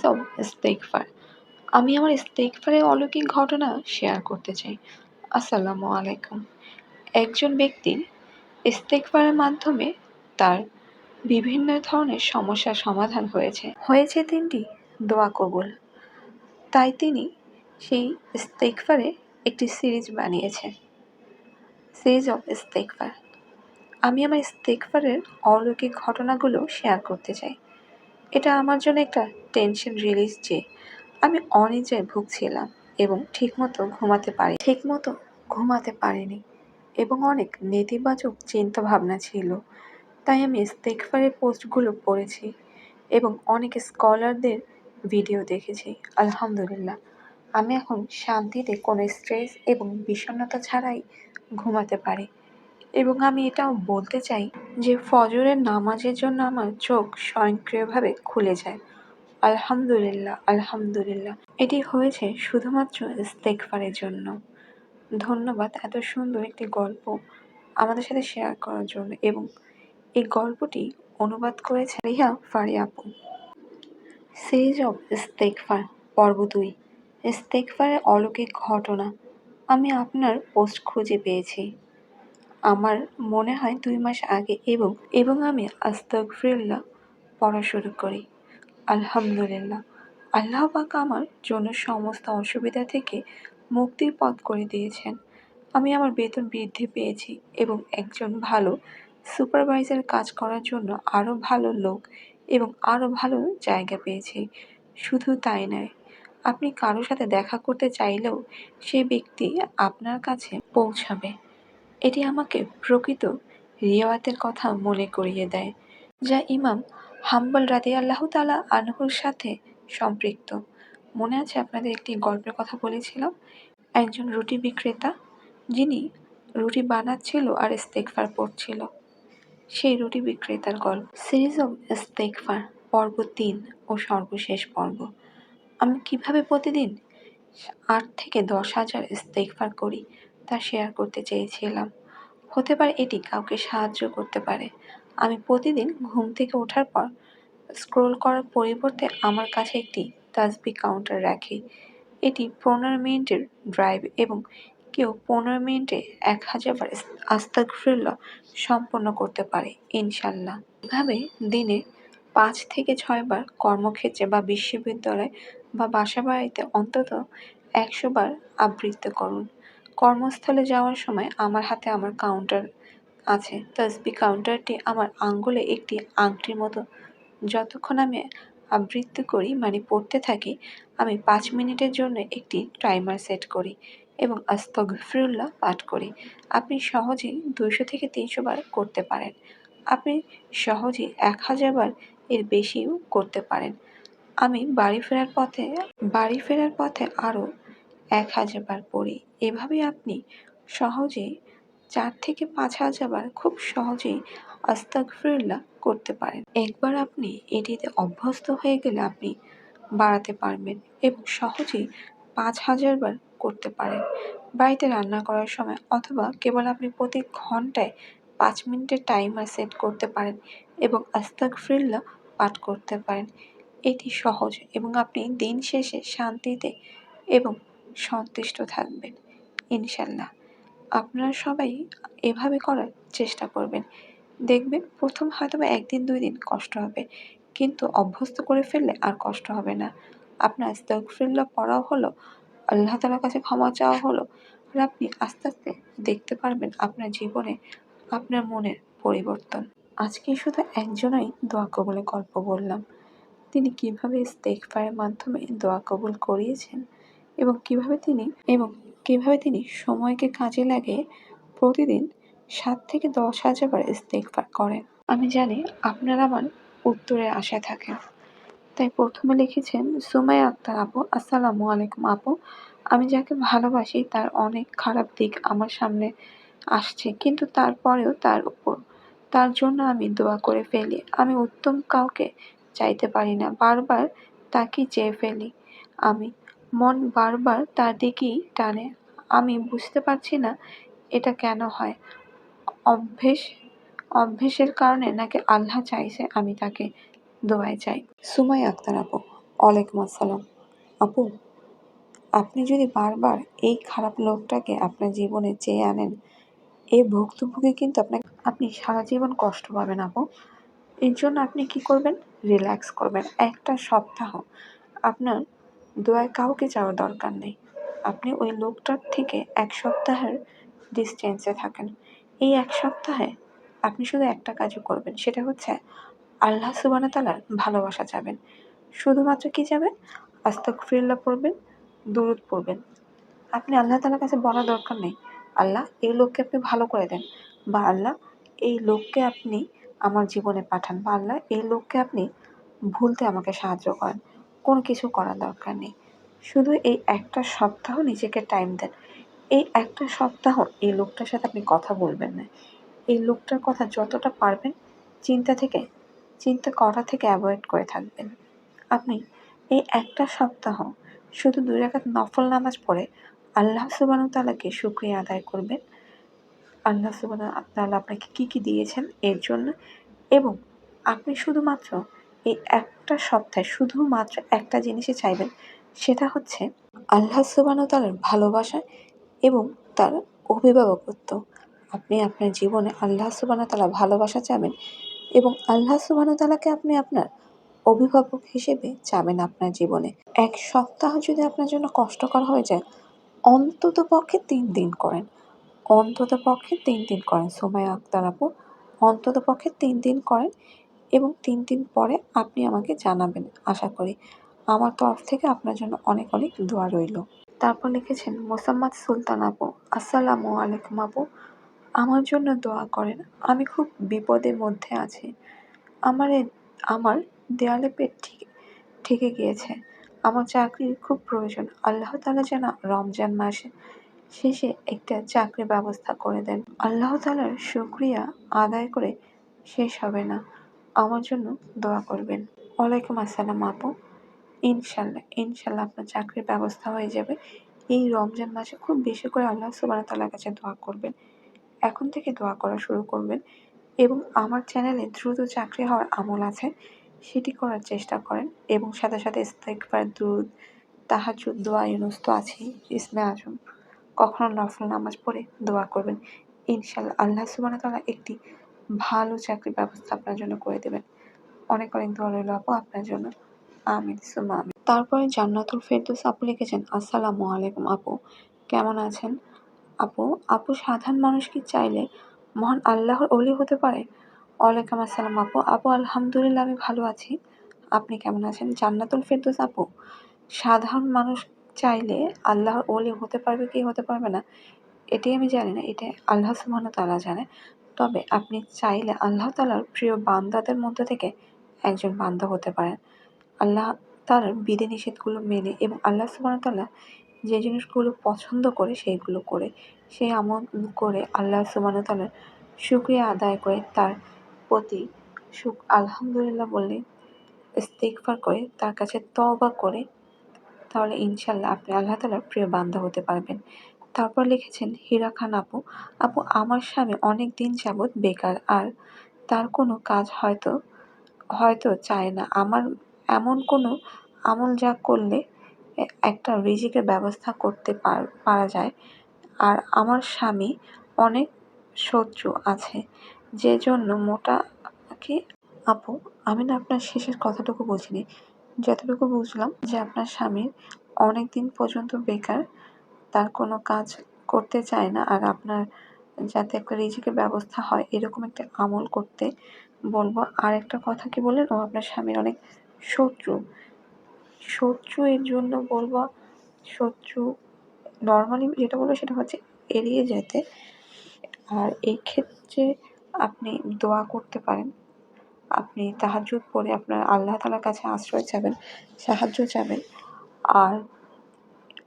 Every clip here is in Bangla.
সিরিজ অফ ইস্তেকফার আমি আমার ইস্তেকফারের অলৌকিক ঘটনা শেয়ার করতে চাই। আসসালামু আলাইকুম। একজন ব্যক্তির ইস্তেকফারের মাধ্যমে তার বিভিন্ন ধরনের সমস্যার সমাধান হয়েছে। হয়েছে তিনটি। দোয়া কবুল। তাই তিনি সেই ইস্তেকফারে একটি সিরিজ বানিয়েছে। সিরিজ অফ ইস্তেকফার আমি আমার ইস্তেকফারের অলৌকিক ঘটনাগুলো শেয়ার করতে চাই। এটা আমার জন্য একটা টেনশন রিলিজ যে আমি অনিদ্রায় ভুগছিলাম এবং ঠিকমতো ঘুমাতে পারি, ঠিকমতো ঘুমাতে পারিনি এবং অনেক নেতিবাচক চিন্তাভাবনা ছিল। তাই আমি ইস্তেকফারের পোস্টগুলো পড়েছি এবং অনেক স্কলারদের ভিডিও দেখেছি। আলহামদুলিল্লাহ, আমি এখন শান্তিতে কোনো স্ট্রেস এবং বিষণ্ণতা ছাড়াই ঘুমাতে পারি। এবং আমি এটাও বলতে চাই যে ফজরের নামাজের জন্য আমার চোখ স্বয়ংক্রিয়ভাবে খুলে যায়। আলহামদুলিল্লাহ আলহামদুলিল্লাহ। এটি হয়েছে শুধুমাত্র ইস্তেকফারের জন্য। ধন্যবাদ এত সুন্দর একটি গল্প আমাদের সাথে শেয়ার করার জন্য এবং এই গল্পটি অনুবাদ করেছে রিহা ফারি আপু। সিরিজ অফ ইস্তেকফার পর্ব দুই। ইস্তেকফারের অলৌকিক ঘটনা। আমি আপনার পোস্ট খুঁজে পেয়েছি। আমার মনে হয় দুই মাস আগে এবং এবং আমি আস্তাগফিরুল্লাহ পড়া শুরু করি। আলহামদুলিল্লাহ। আল্লাহ পাক আমার জন্য সমস্ত অসুবিধা থেকে মুক্তির পথ করে দিয়েছেন। আমি আমার বেতন বৃদ্ধি পেয়েছি এবং একজন ভালো সুপারভাইজার কাজ করার জন্য আরও ভালো লোক এবং আরও ভালো জায়গা পেয়েছি। শুধু তাই নয়, আপনি কারোর সাথে দেখা করতে চাইলেও সে ব্যক্তি আপনার কাছে পৌঁছাবে। এটি আমাকে প্রকৃত রিওয়াতের কথা মনে করিয়ে দেয়, যা ইমাম হাম্বল রাদি আল্লাহ তালা আনহুর সাথে সম্পৃক্ত। মনে আছে আপনাদের একটি গল্পের কথা বলেছিলাম? একজন রুটি বিক্রেতা, যিনি রুটি বানাচ্ছিল আর ইস্তেকফার পড়ছিল। সেই রুটি বিক্রেতার গল্প। সিরিজ অফ ইস্তেকফার পর্ব তিন ও সর্বশেষ পর্ব। আমি কীভাবে প্রতিদিন আট থেকে দশ হাজার ইস্তেকফার করি তা শেয়ার করতে চেয়েছিলাম। হতে পারে এটি কাউকে সাহায্য করতে পারে। আমি প্রতিদিন ঘুম থেকে ওঠার পর স্ক্রোল করার পরিবর্তে আমার কাছে একটি তাসবি কাউন্টার রাখি। এটি পনেরো মিনিটের ড্রাইভ এবং কেউ পনেরো মিনিটে এক হাজার বার আস্তাগফিরুল্লাহ সম্পন্ন করতে পারে ইনশাল্লাহ এভাবে দিনে পাঁচ থেকে ছয়বার কর্মক্ষেত্রে বা বিশ্ববিদ্যালয় বা বাসা বাড়িতে অন্তত একশো বার আবৃত্তি করুন। কর্মস্থলে যাওয়ার সময় আমার হাতে আমার কাউন্টার আছে। তসবি কাউন্টারটি আমার আঙ্গুলে একটি আংটির মতো। যতক্ষণ আমি আবৃত্তি করি মানে পড়তে থাকি, আমি পাঁচ মিনিটের জন্য একটি টাইমার সেট করি এবং আস্তগফিরুল্লাহ পাঠ করি। আপনি সহজেই দুইশো থেকে তিনশো বার করতে পারেন। আপনি সহজেই এক হাজার বার এর বেশিও করতে পারেন। আমি বাড়ি ফেরার পথে, বাড়ি ফেরার পথে আরও এক হাজার বার পড়ি। এভাবে আপনি সহজে চার থেকে পাঁচ হাজার বার খুব সহজেই আস্তাগফিরুল্লাহ করতে পারেন। একবার আপনি এটিতে অভ্যস্ত হয়ে গেলে আপনি বাড়াতে পারবেন এবং সহজেই পাঁচ হাজার বার করতে পারেন। বাড়িতে রান্না করার সময় অথবা কেবল আপনি প্রতি ঘন্টায় পাঁচ মিনিটের টাইমার সেট করতে পারেন এবং আস্তাগফিরুল্লাহ পাঠ করতে পারেন। এটি সহজ এবং আপনি দিন শেষে শান্তিতে এবং সন্তুষ্ট থাকবেন, ইনশাল্লাহ। আপনারা সবাই এভাবে করার চেষ্টা করবেন। দেখবেন প্রথম হয়তো বা একদিন দুই দিন কষ্ট হবে, কিন্তু অভ্যস্ত করে ফেললে আর কষ্ট হবে না। আপনার আস্তাগফিরুল্লাহ পড়াও হলো, আল্লাহ তালার কাছে ক্ষমা চাওয়া হলো, আর আপনি আস্তে আস্তে দেখতে পারবেন আপনার জীবনে আপনার মনের পরিবর্তন। আজকে শুধু একজনই দোয়া কবুলের গল্প বললাম। তিনি কীভাবে স্টেক ইস্তেগফারের মাধ্যমে দোয়া কবুল করিয়েছেন? এবং কীভাবে তিনি এবং কীভাবে তিনি সময়কে কাজে লাগিয়ে প্রতিদিন সাত থেকে দশ হাজার বার ইস্তেগফার করেন। আমি জানি আপনারা আমার উত্তরে আশায় থাকেন। তাই প্রথমে লিখেছেন, সুমাইয়া আক্তার আপু, আসসালামু আলাইকুম আপু। আমি যাকে ভালোবাসি তার অনেক খারাপ দিক আমার সামনে আসছে, কিন্তু তারপরেও তার উপর, তার জন্য আমি দোয়া করে ফেলি। আমি উত্তম কাউকে চাইতে পারি না। বারবার তাকে চেয়ে ফেলি। আমি মন বারবার তার দিকেই টানে। আমি বুঝতে পারছি না এটা কেন হয়। অভ্যেস অভ্যেসের কারণে নাকি আল্লাহ চাইছে আমি তাকে দোয়ায় চাই সুমাই আক্তার আপু ওয়ালাইকুম আসসালাম। আপু আপনি যদি বারবার এই খারাপ লোকটাকে আপনার জীবনে চেয়ে আনেন এই ভুক্তভোগী কিন্তু আপনাকে আপনি সারা জীবন কষ্ট পাবেন আপু। এর জন্য আপনি কি করবেন? রিল্যাক্স করবেন। একটা সপ্তাহ আপনার দোয়ায় কাউকে যাওয়ার দরকার নেই। আপনি ওই লোকটার থেকে এক সপ্তাহের ডিস্টেন্সে থাকেন। এই এক সপ্তাহে আপনি শুধু একটা কাজও করবেন, সেটা হচ্ছে আল্লাহ সুবানা তালার ভালোবাসা যাবেন শুধুমাত্র কি যাবেন আস্তাগফিরুল্লাহ পড়বেন, দুরুদ পড়বেন। আপনি আল্লাহ তালার কাছে বলা দরকার নেই। আল্লাহ এই লোককে আপনি ভালো করে দেন বা আল্লাহ এই লোককে আপনি আমার জীবনে পাঠান বা আল্লাহ এই লোককে আপনি ভুলতে আমাকে সাহায্য করেন। কোনো কিছু করার দরকার নেই। শুধু এই একটা সপ্তাহ নিজেকে টাইম দেন। এই একটা সপ্তাহ এই লোকটার সাথে আপনি কথা বলবেন না। এই লোকটার কথা যতটা পারবেন চিন্তা থেকে, চিন্তা করা থেকে অ্যাভয়েড করে থাকবেন। আপনি এই একটা সপ্তাহ শুধু দুই রাকাত নফল নামাজ পড়ে আল্লাহ সুবাহ তালাকে শুক্রিয়া আদায় করবেন। আল্লাহ সুবাহ তালা আপনাকে কী কী দিয়েছেন এর জন্য এবং আপনি শুধুমাত্র এই একটা সপ্তাহে শুধুমাত্র একটা জিনিসই চাইবেন, সেটা হচ্ছে আল্লাহ সুবাহ তালার ভালোবাসা এবং তার অভিভাবকত্ব। আপনি আপনার জীবনে আল্লাহ সুবাহ তালা ভালোবাসা চাবেন এবং আল্লাহ সুবাহ তালাকে আপনি আপনার অভিভাবক হিসেবে চাবেন আপনার জীবনে। এক সপ্তাহ যদি আপনার জন্য কষ্টকর হয়ে যায়, অন্তত পক্ষে তিন দিন করেন। অন্তত পক্ষে তিন দিন করেন। সোমায়া আক্তার আপু, অন্তত পক্ষে তিন দিন করেন এবং তিন দিন পরে আপনি আমাকে জানাবেন, আশা করি। আমার তরফ থেকে আপনার জন্য অনেক অনেক দোয়া রইল। তারপর লিখেছেন, মোসাম্মদ সুলতান আপু, আসসালামু আলাইকুম আপু। আমার জন্য দোয়া করেন, আমি খুব বিপদের মধ্যে আছি। আমার আমার দেয়ালে পেট ঠিক ঠেকে গিয়েছে। আমার চাকরির খুব প্রয়োজন। আল্লাহ তালা যেন রমজান মাসে শেষে একটা চাকরির ব্যবস্থা করে দেন। আল্লাহ তালার শুক্রিয়া আদায় করে শেষ হবে না। আমার জন্য দোয়া করবেন। ওয়ালাইকুম আসসালাম আপু। ইনশাল্লাহ ইনশাল্লাহ আপনার চাকরির ব্যবস্থা হয়ে যাবে। এই রমজান মাসে খুব বেশি করে আল্লাহ সুবাহ তালার কাছে দোয়া করবেন। এখন থেকে দোয়া করা শুরু করবেন এবং আমার চ্যানেলে দ্রুত চাকরি হওয়ার আমল আছে, সেটি করার চেষ্টা করেন এবং সাথে সাথে ইস্তেকবার দুধ তাহাজুদ দোয়া, ইউনুস তো আছেই, ইসমে আজম। কখনো নফল নামাজ পড়ে দোয়া করবেন। ইনশাল্লাহ আল্লাহ সুবাহ তালা একটি ভালো চাকরির ব্যবস্থা আপনার জন্য করে দেবেন। অনেক অনেক দোয়া রইল আপু আপনার জন্য। আমিন সুমা তারপরে জান্নাতুল ফেরদৌস আপু লিখেছেন, আসসালামু আলাইকুম আপু। কেমন আছেন? আপু আপু, সাধারণ মানুষ কি চাইলে মহান আল্লাহর অলি হতে পারে? ওয়ালাইকুম আসসালাম আপু। আপু, আলহামদুলিল্লাহ আমি ভালো আছি। আপনি কেমন আছেন? জান্নাতুল ফেরদৌস আপু, সাধারণ মানুষ চাইলে আল্লাহর অলি হতে পারবে কি হতে পারবে না? এটি আমি জানি না। এটা আল্লাহ সুবহান তাআলা জানে। তবে আপনি চাইলে আল্লাহ তাআলার প্রিয় বান্দাদের মধ্য থেকে একজন বান্দা হতে পারেন। আল্লাহ তার বিধিনিষেধগুলো মেনে এবং আল্লাহ সুবহান তাআলা যে জিনিসগুলো পছন্দ করে সেইগুলো করে সেই আমল করে আল্লাহ সুবহান তাআলার শুকরিয়া আদায় করে, তার প্রতি সুখ আলহামদুলিল্লাহ বলে ইস্তেগফার করে, তার কাছে তওবা করে, তাহলে ইনশাল্লাহ আপনি আল্লাহ তাআলার প্রিয় বান্দা হতে পারবেন। তারপর লিখেছেন, হীরা খান আপু আপু আমার স্বামী অনেক দিন যাবৎ বেকার আর তার কোনো কাজ হয়তো হয়তো চায় না। আমার এমন কোনো আমল যা করলে একটা রিজিকের ব্যবস্থা করতে পার, পারা যায়। আর আমার স্বামী অনেক শত্রু আছে। যে জন্য মোটা কি আপু, আমি না আপনার শেষের কথাটুকু বুঝিনি। যতটুকু বুঝলাম যে আপনার স্বামী অনেক দিন পর্যন্ত বেকার তার কোনো কাজ করতে চায় না আর আপনার যাতে একটা রিজিকের ব্যবস্থা হয়, এরকম একটা আমল করতে বলব। আর একটা কথা কি বললেন? ও আপনার স্বামীর অনেক শত্রু। শত্রু এর জন্য বলব, শত্রু নর্মালি যেটা বলব সেটা হচ্ছে এড়িয়ে যেতে। আর এই ক্ষেত্রে আপনি দোয়া করতে পারেন। আপনি তাহাজ্জুদ পড়ে আপনার আল্লাহ তাআলার কাছে আশ্রয় চাবেন, সাহায্য চাবেন। আর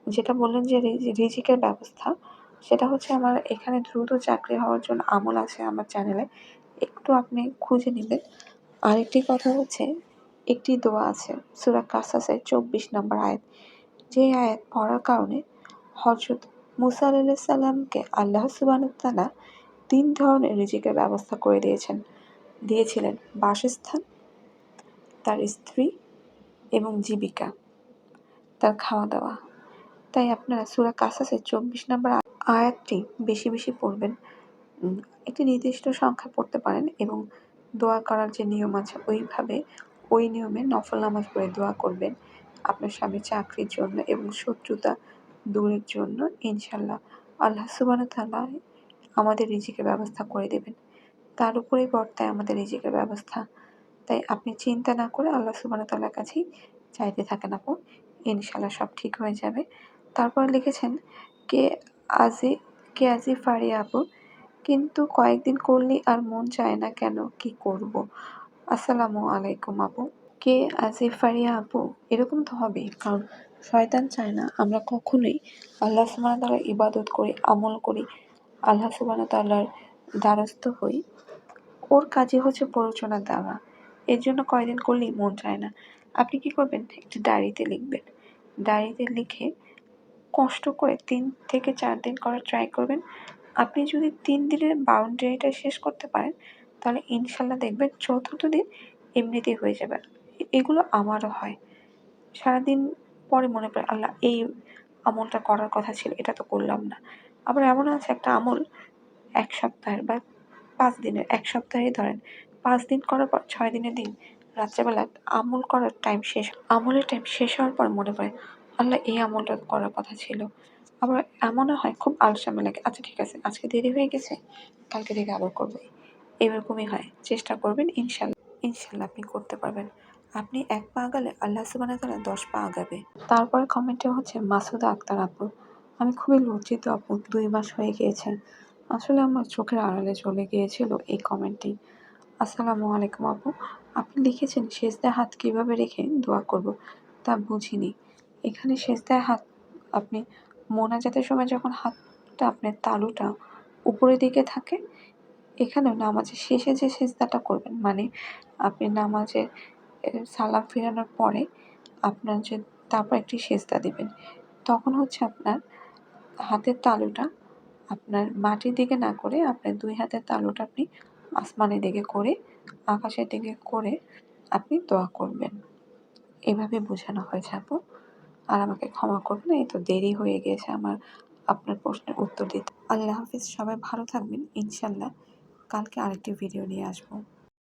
যেটা বললেন যে রিজি- রিজিকের ব্যবস্থা, সেটা হচ্ছে আমার এখানে দ্রুত চাকরি হওয়ার জন্য আমল আছে আমার চ্যানেলে একটু আপনি খুঁজে নেবেন। আরেকটি কথা হচ্ছে, একটি দোয়া আছে, সুরা কাসাসের চব্বিশ নম্বর আয়াত। যে আয়াত পড়ার কারণে হজরত মুসা আল্লাহ সুবহানাহু ওয়া তাআলা তিন ধরনের রিজিকের ব্যবস্থা করে দিয়েছেন। দিয়েছিলেন বাসস্থান, তার স্ত্রী এবং জীবিকা, তার খাওয়া দাওয়া। তাই আপনারা সুরা কাসাসের চব্বিশ নম্বর আয়াতটি বেশি বেশি পড়বেন। একটি নির্দিষ্ট সংখ্যা পড়তে পারেন এবং দোয়া করার যে নিয়ম আছে ওইভাবে ওই নিয়মে নফল নামাজ পড়ে দোয়া করবেন আপনার স্বামীর চাকরির জন্য এবং শত্রুতা দূরের জন্য। ইনশাল্লাহ আল্লাহ সুবাহ তাআলা আমাদের রিজিকের ব্যবস্থা করে দেবেন। তার উপরেই বর্তায় আমাদের রিজিকের ব্যবস্থা। তাই আপনি চিন্তা না করে আল্লাহ সুবাহ তাআলার কাছেই চাইতে থাকেন আপু। ইনশাল্লাহ সব ঠিক হয়ে যাবে। তারপর লিখেছেন, কে আজি কে আজি ফারিয়া আপু কিন্তু কয়েকদিন করলেই আর মন চায় না কেন? কি করব? আসসালামু আলাইকুম আপু কে আজি ফারিয়া আপু এরকম তো হবেই, কারণ শয়তান চায় না আমরা কখনোই আল্লাহ সুবহানাহু তাআলার ইবাদত করি, আমল করি, আল্লাহ সুবহানাহু তাআলার দ্বারস্থ হই। ওর কাজই হচ্ছে প্ররোচনা দেওয়া এর জন্য কয়দিন করলেই মন চায় না। আপনি কি করবেন? একটি ডায়েরিতে লিখবেন। ডায়েরিতে লিখে কষ্ট করে তিন থেকে চার দিন করার ট্রাই করবেন। আপনি যদি তিন দিনের বাউন্ডারিটা শেষ করতে পারেন, তাহলে ইনশাল্লাহ দেখবেন চতুর্থ দিন এমনিতেই হয়ে যাবে। এগুলো আমারও হয়। সারাদিন পরে মনে পড়ে, আল্লাহ, এই আমলটা করার কথা ছিল, এটা তো করলাম না। আবার এমন আছে, একটা আমল এক সপ্তাহের বা পাঁচ দিনের, এক সপ্তাহে ধরেন, পাঁচ দিন করার পর ছয় দিনের দিন রাত্রেবেলা আমল করার টাইম শেষ, আমলের টাইম শেষ হওয়ার পর মনে পড়ে আল্লাহ এই আমলটা করার কথা ছিল। আবার এমনও হয়, খুব আলসামি লাগে। আচ্ছা ঠিক আছে, আজকে দেরি হয়ে গেছে, কালকে থেকে আবার করবে। এরকমই হয়, চেষ্টা করবেন, ইনশাল্লাহ ইনশাল্লাহ আপনি করতে পারবেন। আপনি এক পা আগালে আল্লাহ সুবানা তারা দশ পা আগাবে। তারপরে কমেন্টে হচ্ছে, মাসুদা আক্তার আপু, আমি খুবই লজ্জিত আপু, দুই মাস হয়ে গিয়েছে। আসলে আমার চোখের আড়ালে চলে গিয়েছিল এই কমেন্টটি। আসসালামু আলাইকুম আপু, আপনি লিখেছেন শেষদায় হাত কীভাবে রেখে দোয়া করব? তা বুঝিনি। এখানে শেষদায় হাত, আপনি মোনাজাতের সময় যখন হাতটা আপনার তালুটা উপরের দিকে থাকে এখানেও নামাজের শেষে যে সেজদাটা করবেন মানে আপনি নামাজের সালাম ফিরানোর পরে আপনার যে, তারপর একটি সেজদা দিবেন। তখন হচ্ছে আপনার হাতের তালুটা আপনার মাটির দিকে না করে আপনার দুই হাতের তালুটা আপনি আসমানের দিকে করে, আকাশের দিকে করে আপনি দোয়া করবেন। এভাবে বোঝানো হয়েছে আপু। আর আমাকে ক্ষমা করবেন, এই তো দেরি হয়ে গিয়েছে আমার আপনার প্রশ্নের উত্তর দিতে। আল্লাহ হাফিজ, সবাই ভালো থাকবেন, ইনশাল্লাহ। কালকে আরেকটি ভিডিও নিয়ে আসব।